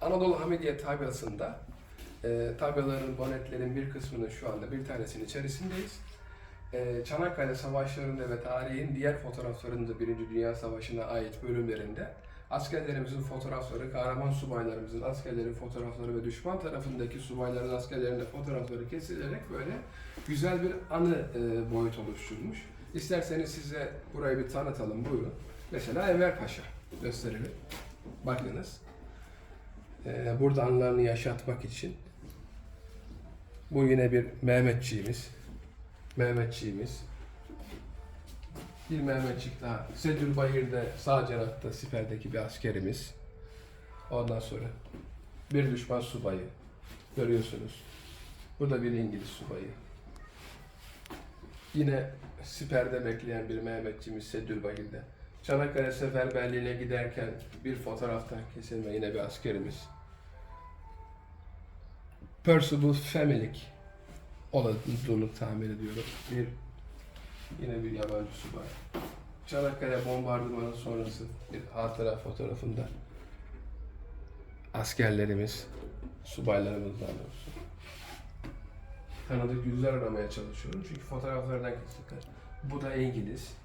Anadolu Hamidiye tabiasında e, tabyaların, bonetlerin bir kısmının şu anda bir tanesinin içerisindeyiz. E, Çanakkale Savaşları'nda ve tarihin diğer fotoğraflarında Birinci Dünya Savaşı'na ait bölümlerinde askerlerimizin fotoğrafları, kahraman subaylarımızın askerlerin fotoğrafları ve düşman tarafındaki subayların askerlerin de fotoğrafları kesilerek böyle güzel bir anı e, boyut oluşturmuş. İsterseniz size burayı bir tanıtalım, buyurun. Mesela Enver Paşa gösterelim. Bakınız. Ee, burada anılarını yaşatmak için. Bu yine bir Mehmetçiğimiz. Mehmetçiğimiz. Bir Mehmetçik daha. Sedül Bayır'da sağ cenahta siperdeki bir askerimiz. Ondan sonra bir düşman subayı. Görüyorsunuz. Burada bir İngiliz subayı. Yine siperde bekleyen bir Mehmetçimiz Sedül Bayır'da. Çanakkale Seferberliği'ne giderken bir fotoğraftan kesilme yine bir askerimiz. Percival Femilik olduğunu tahmin ediyorum. Bir yine bir yabancı subay. Çanakkale bombardımanı sonrası bir hatıra fotoğrafında askerlerimiz, subaylarımızdan olsun. Tanıdık yüzler aramaya çalışıyorum çünkü fotoğraflardan kesitler. Bu da İngiliz.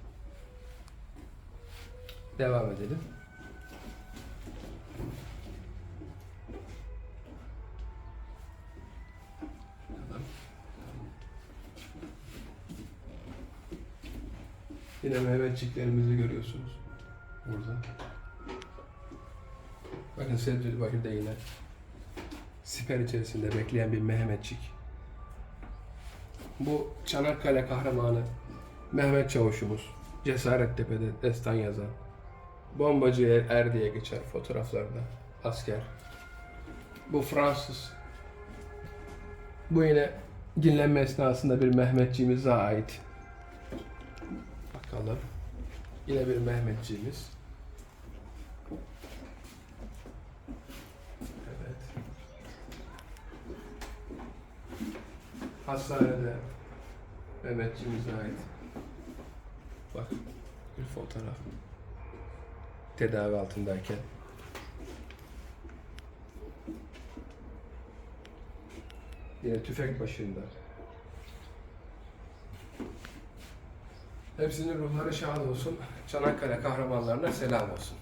Devam edelim. Yine Mehmetçiklerimizi görüyorsunuz. Burada. Bakın Sevgili Bakır'da yine siper içerisinde bekleyen bir Mehmetçik. Bu Çanakkale kahramanı Mehmet Çavuşumuz. Cesarettepe'de destan yazan. Bombacı er, er diye geçer fotoğraflarda. Asker. Bu Fransız. Bu yine dinlenme esnasında bir Mehmetçiğimize ait. Bakalım. Yine bir Mehmetçiğimiz. Evet. Hastanede Mehmetçiğimize ait. Bak bir fotoğraf. Tedavi altındayken. Yine tüfek başında. Hepsinin ruhları şad olsun. Çanakkale kahramanlarına selam olsun.